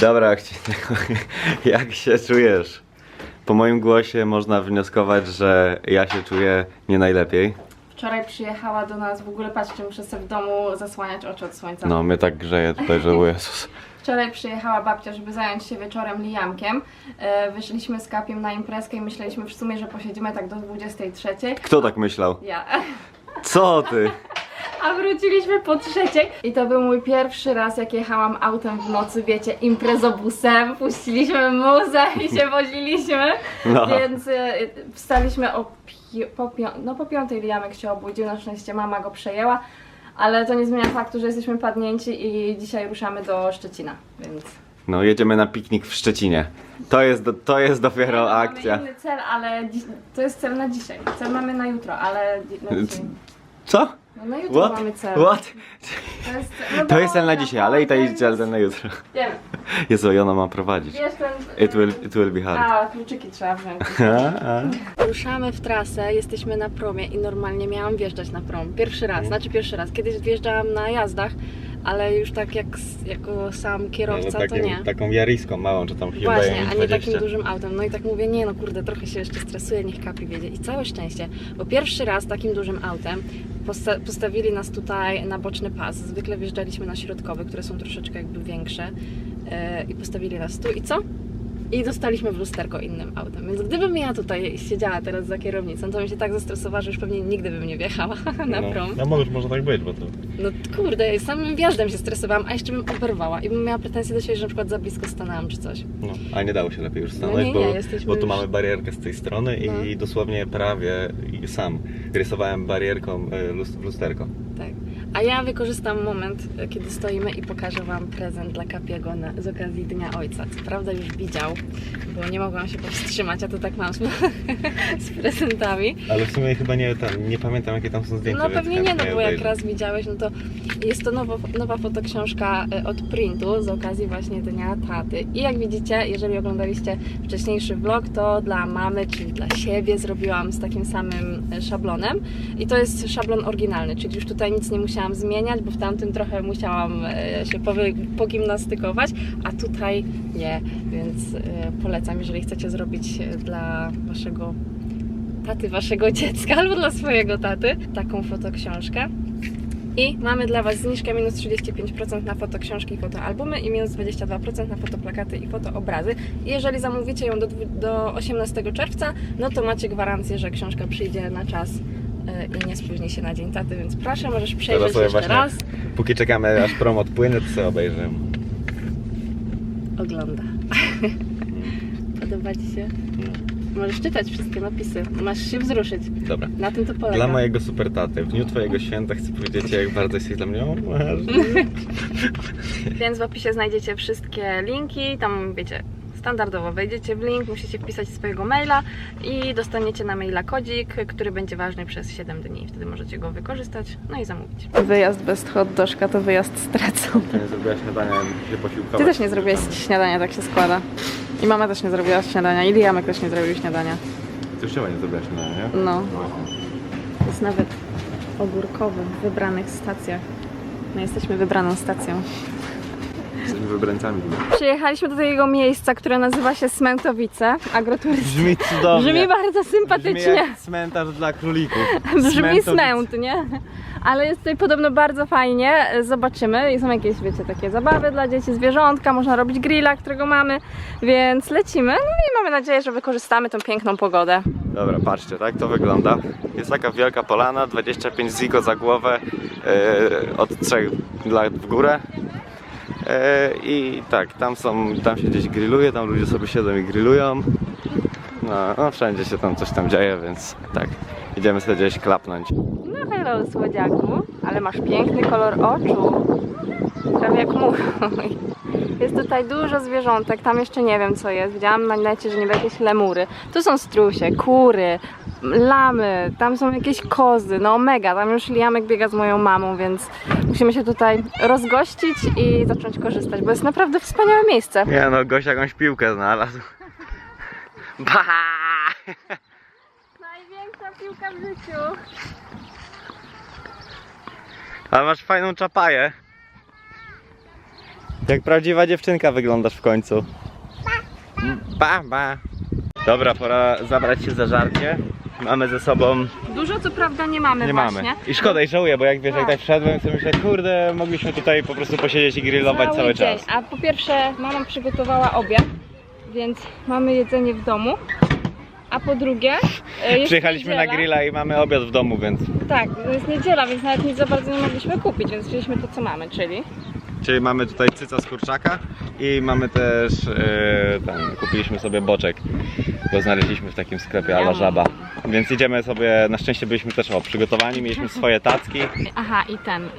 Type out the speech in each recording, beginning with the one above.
Dobra, Akcinku, jak się czujesz? Po moim głosie można wnioskować, że ja się czuję nie najlepiej. Wczoraj przyjechała do nas, w ogóle patrzcie, muszę sobie w domu zasłaniać oczy od słońca. No, mnie tak grzeje tutaj, że o Jezus. Wczoraj przyjechała babcia, żeby zająć się wieczorem lijamkiem. E, wyszliśmy z kapiem na imprezkę i myśleliśmy w sumie, że posiedzimy tak do 23. Kto tak myślał? Ja. Co ty? A wróciliśmy po trzeciej i to był mój pierwszy raz, jak jechałam autem w nocy, wiecie, imprezobusem, puściliśmy muzę i się woziliśmy, No. więc e, wstaliśmy o pi- po, pią- no, po piątej Liamek się obudził, na szczęście mama go przejęła, ale to nie zmienia faktu, że jesteśmy padnięci i dzisiaj ruszamy do Szczecina, więc... No, jedziemy na piknik w Szczecinie. To jest, do, to jest dopiero Nie, akcja. Mamy inny cel, ale dziś, to jest cel na dzisiaj. Cel mamy na jutro, ale na dzisiaj. Co? No na jutro What? mamy cel. What? To jest, no To jest cel na dzisiaj, ale i to to jest cel na jutro. Wiem. Jezu, i ona ma prowadzić. Wiesz ten... It will, it will be hard. A, kluczyki trzeba wziąć. A, a. Ruszamy w trasę, jesteśmy na promie i normalnie miałam wjeżdżać na prom. Pierwszy raz, znaczy pierwszy raz. Kiedyś wjeżdżałam na jazdach, ale już tak jak s- jako sam kierowca to nie. taką jariską małą, czy tam Właśnie, a nie takim dużym autem. No i tak mówię, nie no kurde, trochę się jeszcze stresuję, niech kapi wiedzie. I całe szczęście, bo pierwszy raz takim dużym autem posta- postawili nas tutaj na boczny pas. Zwykle wjeżdżaliśmy na środkowy, które są troszeczkę jakby większe. Yy, I postawili nas tu i co? I dostaliśmy w lusterko innym autem. Więc gdybym ja tutaj siedziała teraz za kierownicą, to bym się tak zestresowała, że już pewnie nigdy bym nie wjechała na prom. No może, może tak być, bo to... No kurde, samym wjazdem się stresowałam, a jeszcze bym oberwała i bym miała pretensje do siebie, że na przykład za blisko stanęłam czy coś. No, a nie dało się lepiej już No stanąć, nie, bo, nie, jesteśmy bo tu już- mamy barierkę z tej strony i No. dosłownie prawie sam rysowałem barierką e, w lusterko. A ja wykorzystam moment, kiedy stoimy i pokażę Wam prezent dla Kapiego na, z okazji Dnia Ojca. Co prawda już widział, bo nie mogłam się powstrzymać, a to tak mam z, z prezentami. Ale w sumie chyba nie, tam, nie pamiętam jakie tam są zdjęcia. No pewnie nie, no bo jak raz widziałeś, no to jest to nowo, nowa fotoksiążka e, od Printu z okazji właśnie Dnia Taty. I jak widzicie, jeżeli oglądaliście wcześniejszy vlog, to dla mamy, czyli dla siebie zrobiłam z takim samym e, szablonem. I to jest szablon oryginalny, czyli już tutaj nic nie musiałam zmieniać, bo w tamtym trochę musiałam e, się pogimnastykować, a tutaj nie, więc e, polecam, jeżeli chcecie zrobić e, dla waszego taty waszego dziecka albo dla swojego taty taką fotoksiążkę. I mamy dla Was zniżkę minus 35% na fotoksiążki i fotoalbumy i minus 22% na fotoplakaty i fotoobrazy. Jeżeli zamówicie ją do, do 18 czerwca, no to macie gwarancję, że książka przyjdzie na czas i nie spóźni się na dzień taty, więc proszę, możesz przejrzeć Teraz sobie jeszcze właśnie- raz. Póki czekamy aż prom odpłynie, to sobie obejrzymy. Ogląda. Podoba Ci się? Możesz czytać wszystkie napisy. Masz się wzruszyć. Dobra. Na tym to polega. Dla mojego super taty, w dniu twojego święta chcę powiedzieć ci, jak bardzo jesteś dla mnie. Więc w opisie znajdziecie wszystkie linki. Tam wiecie, standardowo wejdziecie w link, musicie wpisać swojego maila i dostaniecie na maila kodzik, który będzie ważny przez 7 dni. Wtedy możecie go wykorzystać, no i zamówić. Wyjazd bez hot dożka to wyjazd stracony. Ty nie zrobiłaś śniadania, się posiłkować. Ty też nie zrobiłeś śniadania, tak się składa. I mama też nie zrobiła śniadania, i Liamek też nie zrobił śniadania. Ty już chyba nie zrobiłaś śniadania, nie? No, Właśnie. jest nawet ogórkowy w wybranych stacjach. My jesteśmy wybraną stacją. Jesteśmy wybrańcami. Przyjechaliśmy do takiego miejsca, które nazywa się Smętowice, agroturystyka. Brzmi cudownie. Brzmi bardzo Brzmi sympatycznie. jak cmentarz dla królików. Brzmi smęt, nie? Ale jest tutaj podobno bardzo fajnie. Zobaczymy. Są jakieś, wiecie, takie zabawy dla dzieci, zwierzątka, można robić grilla, którego mamy, więc lecimy. No i mamy nadzieję, że wykorzystamy tą piękną pogodę. Dobra, patrzcie, tak to wygląda. Jest taka wielka polana, 25 ziko za głowę, e, od 3 lat w górę. E, I tak, tam są, tam się gdzieś grilluje, tam ludzie sobie siedzą i grillują. No, no wszędzie się tam coś tam dzieje, więc tak, idziemy sobie gdzieś klapnąć. No hello, słodziaku, ale masz piękny kolor oczu. Prawie jak mój. Jest tutaj dużo zwierzątek, tam jeszcze nie wiem co jest. Widziałam na necie, że niby jakieś lemury. Tu są strusie, kury, lamy, tam są jakieś kozy, no mega. Tam już Liamek biega z moją mamą, więc musimy się tutaj rozgościć i zacząć korzystać, bo jest naprawdę wspaniałe miejsce. Nie no, gość jakąś piłkę znalazł. Ba! Największa piłka w życiu. Ale masz fajną czapaję. Jak prawdziwa dziewczynka wyglądasz w końcu. Ba, ba. Dobra, pora zabrać się za żarcie. Mamy ze sobą. Dużo co prawda nie mamy Nie właśnie. mamy. I szkoda i żałuję, bo jak wiesz, jak Tak. tak wszedłem, to myślę, kurde, mogliśmy tutaj po prostu posiedzieć i grillować cały dzień. czas. A po pierwsze mama przygotowała obiad, więc mamy jedzenie w domu. A po drugie, e, Przyjechaliśmy na niedziela. grilla i mamy obiad w domu, więc. Tak, jest niedziela, więc nawet nic za bardzo nie mogliśmy kupić, więc wzięliśmy to co mamy, czyli Czyli mamy tutaj cyca z kurczaka i mamy też e, ten, kupiliśmy sobie boczek, bo znaleźliśmy w takim sklepie ala żaba. Więc idziemy sobie, na szczęście byliśmy też o, przygotowani, mieliśmy swoje tacki. Aha, i ten. ym,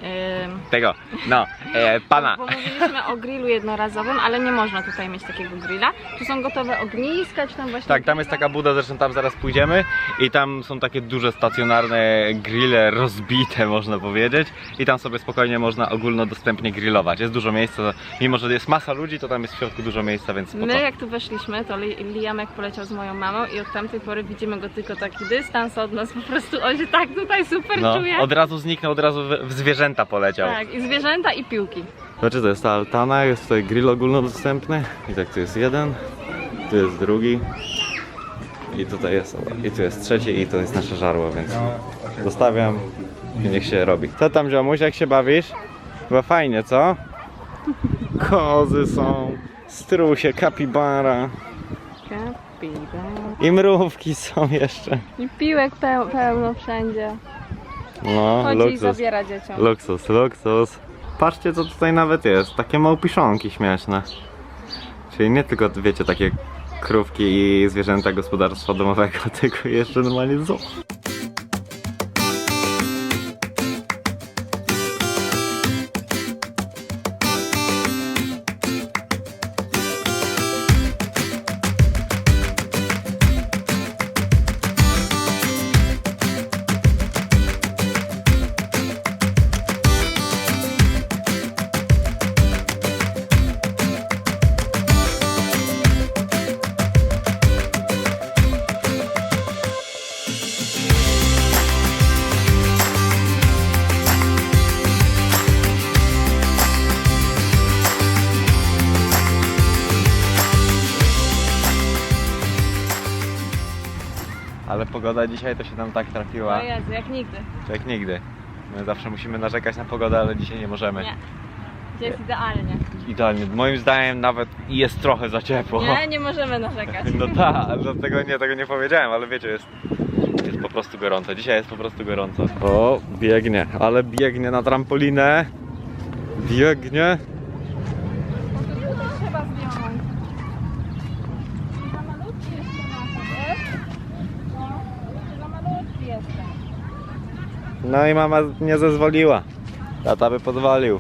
Tego, no, e, pana. Bo mówiliśmy o grillu jednorazowym, ale nie można tutaj mieć takiego grilla. Tu są gotowe ogniska, czy tam właśnie. Tak, tam jest taka buda, zresztą tam zaraz pójdziemy i tam są takie duże stacjonarne grille rozbite można powiedzieć i tam sobie spokojnie można ogólnodostępnie grillować. Jest dużo miejsca, mimo że jest masa ludzi, to tam jest w środku dużo miejsca, więc spoko. My jak tu weszliśmy, to Li- Liamek poleciał z moją mamą i od tamtej pory widzimy go tylko taki dystans od nas. Po prostu on się tak tutaj super No, czuje. od razu zniknął, od razu w, w zwierzęta poleciał. Tak, i zwierzęta i piłki. Znaczy to jest ta altana, jest tutaj grill ogólnodostępny i tak tu jest jeden, tu jest drugi i tutaj jest, i tu jest trzeci i to jest nasze żarło, więc zostawiam i niech się robi. Co tam ziomuś, jak się bawisz? Chyba fajnie, co? Kozy są, strusie, kapibara i mrówki są jeszcze. I piłek peł- pełno wszędzie. No, Chodzi i luksus. zabiera dzieciom. Luksus, luksus. Patrzcie co tutaj nawet jest, takie małpiszonki śmieszne. Czyli nie tylko, wiecie, takie krówki i zwierzęta gospodarstwa domowego, tylko jeszcze normalnie zoo. Pogoda dzisiaj to się nam tak trafiła, O Jezu, jak nigdy. jak nigdy. My zawsze musimy narzekać na pogodę, ale dzisiaj nie możemy. Nie. Gdzie jest idealnie. Idealnie. Moim zdaniem nawet jest trochę za ciepło. Nie, nie możemy narzekać. No tak, dlatego nie, tego nie powiedziałem, ale wiecie, jest, jest po prostu gorąco. Dzisiaj jest po prostu gorąco. O, biegnie, ale biegnie na trampolinę. Biegnie. Trzeba zdjąć. Za malutki jeszcze masa, wiesz? No, jeszcze za malutki jestem. No i mama nie zezwoliła. Tata by pozwolił.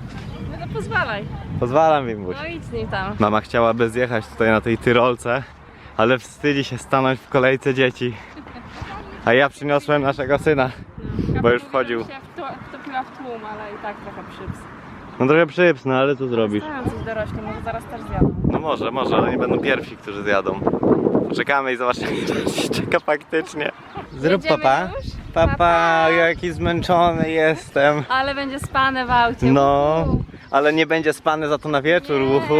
No to pozwalaj. Pozwalam Wimbuś. No idź z nim tam. Mama chciałaby zjechać tutaj na tej tyrolce, ale wstydzi się stanąć w kolejce dzieci. A ja przyniosłem naszego syna. Bo już wchodził. się wtopiła w tłum, ale i tak trochę przyps. No trochę przypsnę, ale co zrobisz? Stają coś dorośli, może zaraz też zjadą. No może, może, ale nie będą pierwsi, którzy zjadą. Poczekamy i zobaczymy, czy się czeka faktycznie. Zrób Jedziemy papa. już? Papa, Papa. jaki zmęczony jestem. Ale będzie spane w aucie. No, uhu. ale nie będzie spany za to na wieczór. Nie, Uhu.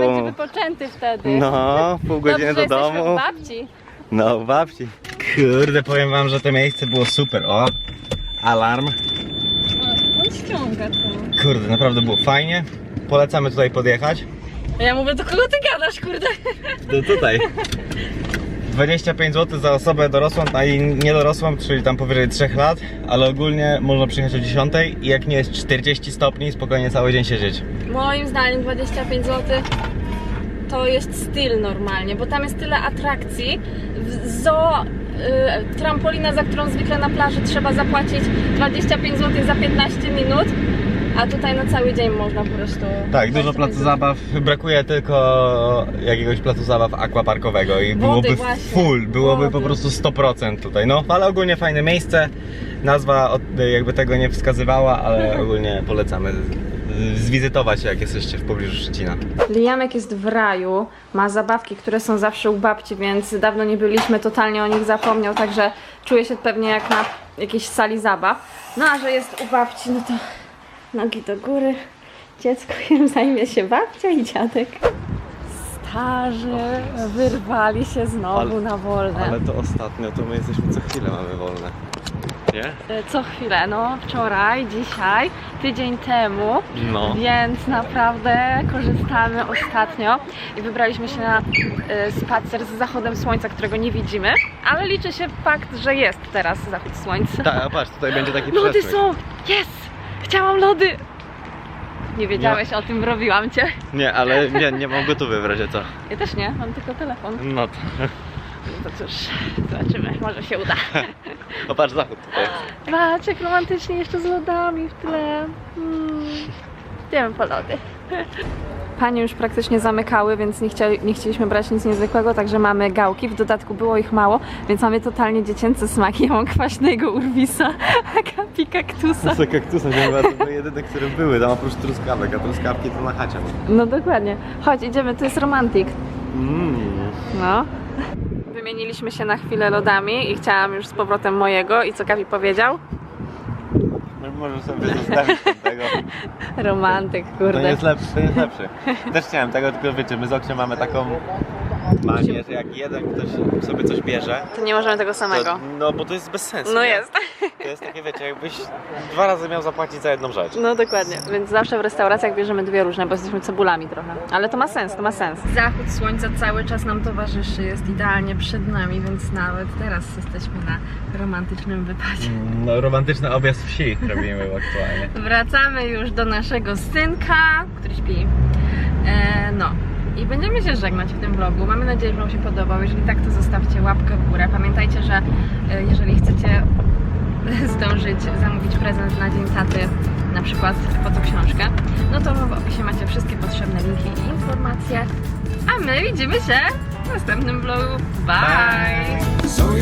Będzie wypoczęty wtedy. No, pół godziny Dobrze, do domu. u babci. No, u babci. Kurde, powiem wam, że to miejsce było super. O, alarm. On ściąga to. Kurde, naprawdę było fajnie. Polecamy tutaj podjechać. Ja mówię, do kogo ty gadasz, kurde? To tutaj. 25 zł za osobę dorosłą, i niedorosłą, czyli tam powyżej 3 lat, ale ogólnie można przyjechać o 10 i jak nie jest 40 stopni, spokojnie cały dzień siedzieć. Moim zdaniem 25 zł to jest styl normalnie, bo tam jest tyle atrakcji. W Zoo, y, trampolina, za którą zwykle na plaży trzeba zapłacić 25 zł za 15 minut, a tutaj na cały dzień można po prostu. Tak, dużo 25 placu zabaw. Brakuje tylko jakiegoś placu zabaw aquaparkowego i byłoby właśnie. full, byłoby Wody. po prostu 100% tutaj. No, ale ogólnie fajne miejsce. Nazwa od- jakby tego nie wskazywała, ale ogólnie polecamy zwizytować jak jesteście w pobliżu Szczecina. Liamek jest w raju, ma zabawki, które są zawsze u babci, więc dawno nie byliśmy, totalnie o nich zapomniał, także czuje się pewnie jak na jakiejś sali zabaw. No a że jest u babci, no to nogi do góry dzieckiem zajmie się babcia i dziadek. Starzy wyrwali się znowu Ale- na wolne. Ale to ostatnio, to my jesteśmy co chwilę mamy wolne. Nie? E, Co chwilę, no wczoraj, dzisiaj, tydzień temu, No. więc naprawdę korzystamy ostatnio i wybraliśmy się na e, spacer z zachodem słońca, którego nie widzimy, ale liczy się fakt, że jest teraz zachód słońca. Tak, a patrz, tutaj będzie taki Lody przesmyk. są! Jest! Chciałam lody! Nie wiedziałeś o tym, robiłam cię. Nie, ale nie, nie mam gotowy w razie co. Ja też nie, mam tylko telefon. No to. No to cóż, zobaczymy, może się uda. O patrz, zachód tutaj. Jak romantycznie jeszcze z lodami w tle. Mm. Idziemy po lody. Panie już praktycznie zamykały, więc nie, chcieli, nie chcieliśmy brać nic niezwykłego, także mamy gałki. W dodatku było ich mało, więc mamy totalnie dziecięce smaki. Ja mam kwaśnego urwisa, a Kapi kaktusa. To kaktusa nie ma, to były jedyne, które były, tam oprócz truskawek, a truskawki to na chacie. No dokładnie. Chodź, idziemy, tu jest romantik. Mmm. No. Wymieniliśmy się na chwilę lodami i chciałam już z powrotem mojego. I co Kapi powiedział? Możesz sobie zostawić tego. Romantyk, To kurde. jest lepszy, to jest lepszy. Też chciałem tego, tylko wiecie, my z Oksiem mamy taką manię, że jak jeden ktoś sobie coś bierze, To nie możemy tego samego. to, no bo to jest bez sensu. No nie? jest. To jest takie, wiecie, jakbyś dwa razy miał zapłacić za jedną rzecz. No dokładnie, więc zawsze w restauracjach bierzemy dwie różne, bo jesteśmy cebulami trochę. Ale to ma sens, to ma sens. Zachód słońca cały czas nam towarzyszy, jest idealnie przed nami, więc nawet teraz jesteśmy na romantycznym wypadzie. No romantyczny objazd wsi robimy aktualnie. Wracamy już do naszego synka, który śpi. E, no. I będziemy się żegnać w tym vlogu. Mamy nadzieję, że Wam się podobał. Jeżeli tak, to zostawcie łapkę w górę. Pamiętajcie, że e, jeżeli chcecie zdążyć zamówić prezent na dzień taty, na przykład po tą książkę, no to w opisie macie wszystkie potrzebne linki i informacje. A my widzimy się w następnym vlogu. Bye! Bye. So